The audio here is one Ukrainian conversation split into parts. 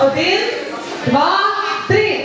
Один, два, три.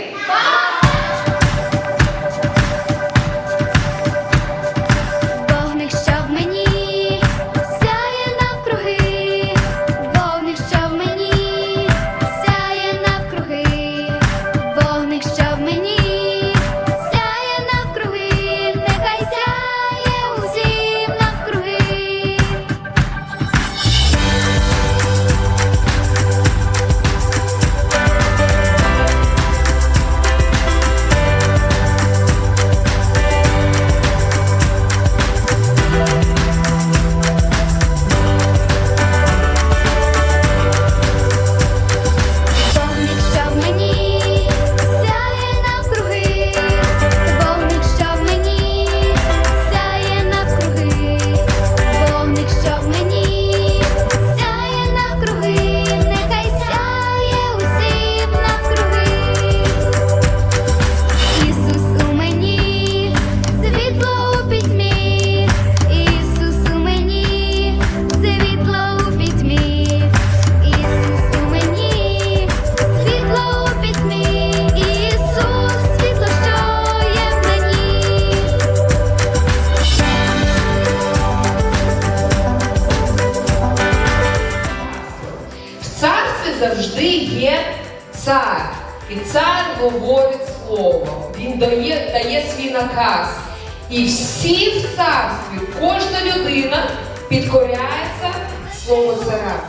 завжди є цар. І цар говорить слово. Він дає, дає свій наказ. І всі в царстві, кожна людина підкоряється слову цара.